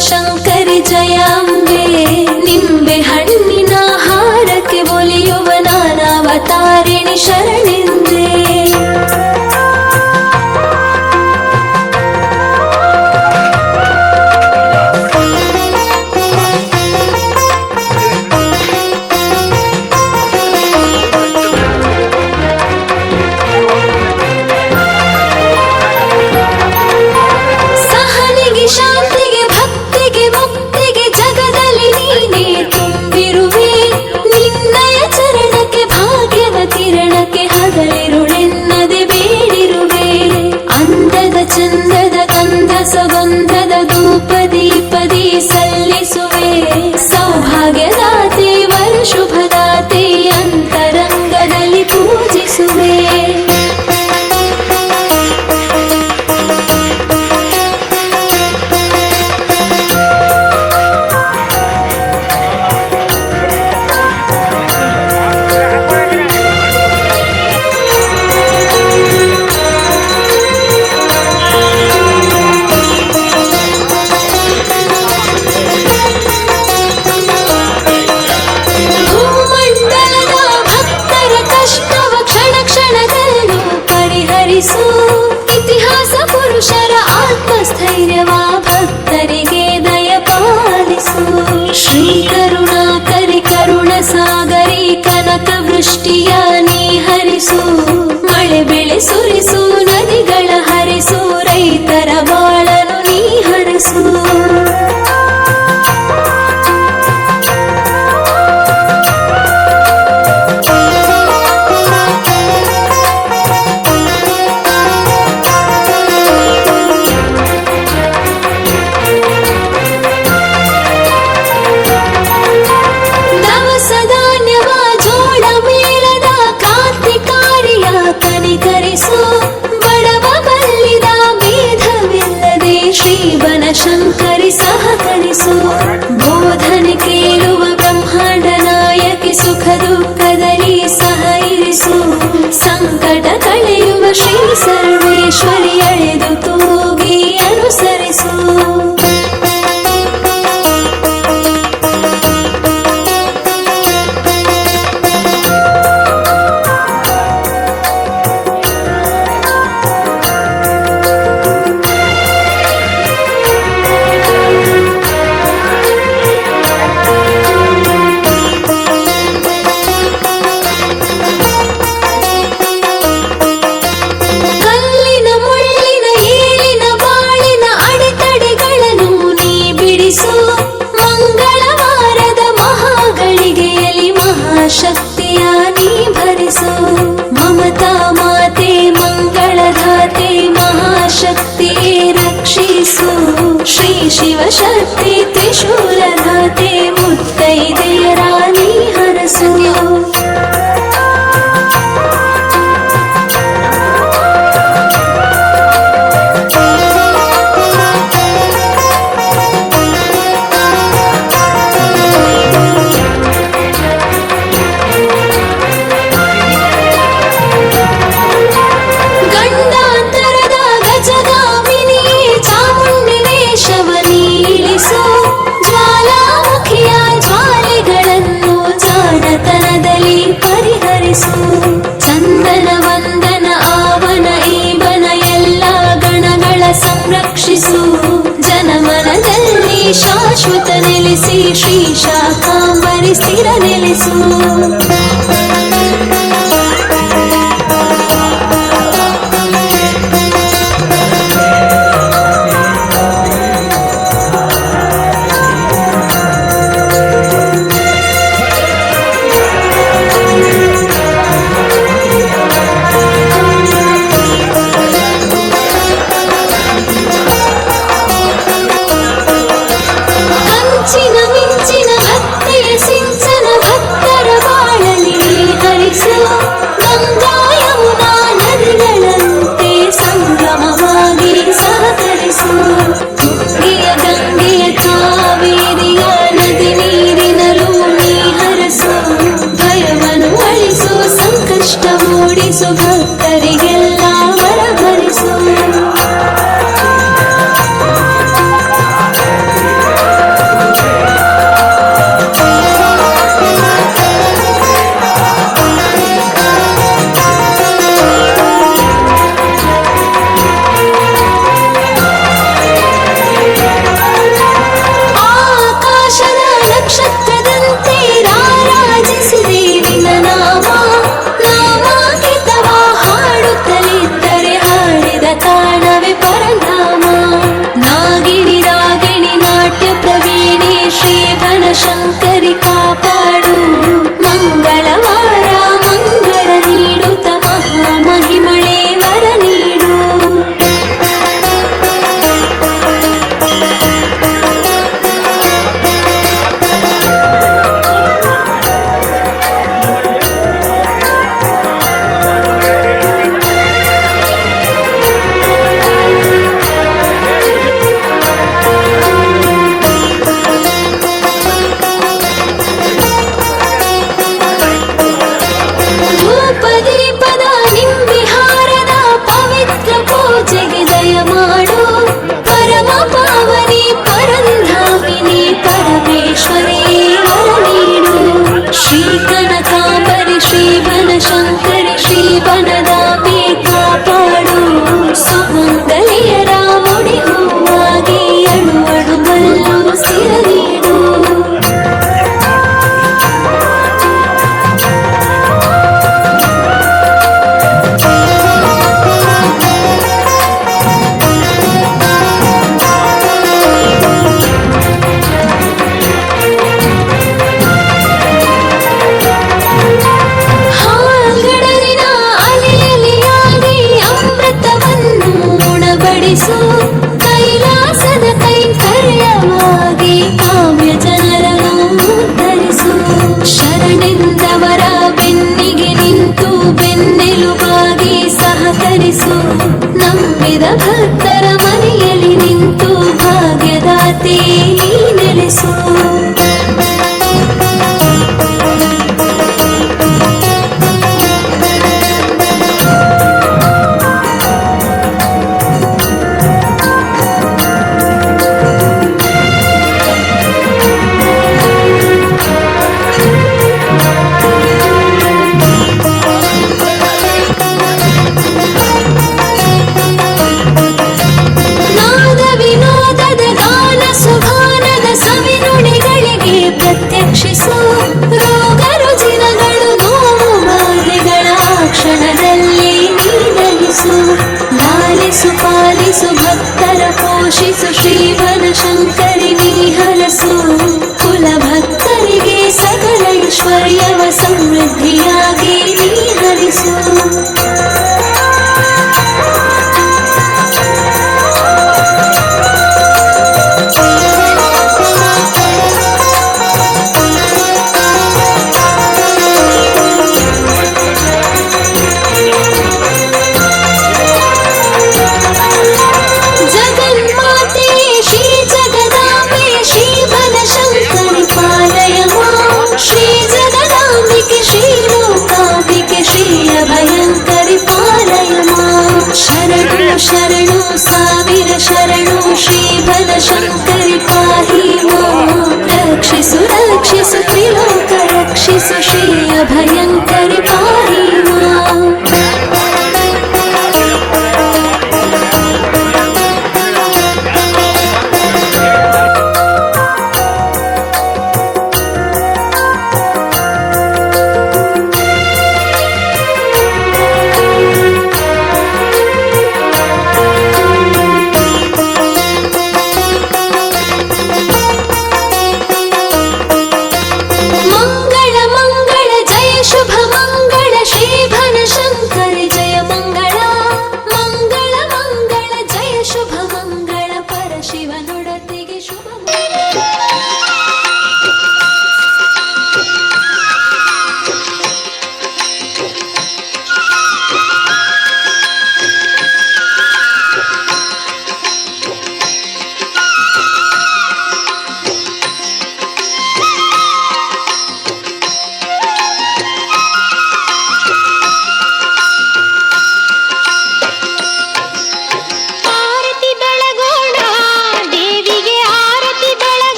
ಶಂಕರಿ ಜಯಾಂಬೆ ನಿಂಬೆ ಹಣ್ಣಿನ ಹಾರಕ್ಕೆ ಒಲಿಯುವ ನಾನಾವತಾರಿಣಿ ಶರಣೆ शक्ति त्रिशूल ಶಾಶ್ವತ ನೆಲೆಸಿ ಶ್ರೀ ಶಾಕಾಂಬರಿ ಸ್ಥಿರ ನೆಲೆಸು. శరణు శరణు సామిర శరణు శ్రీధర శంకరి పాహి రక్షిసు రక్షిసు త్రిలోక రక్షిసు శ్రీ అభయం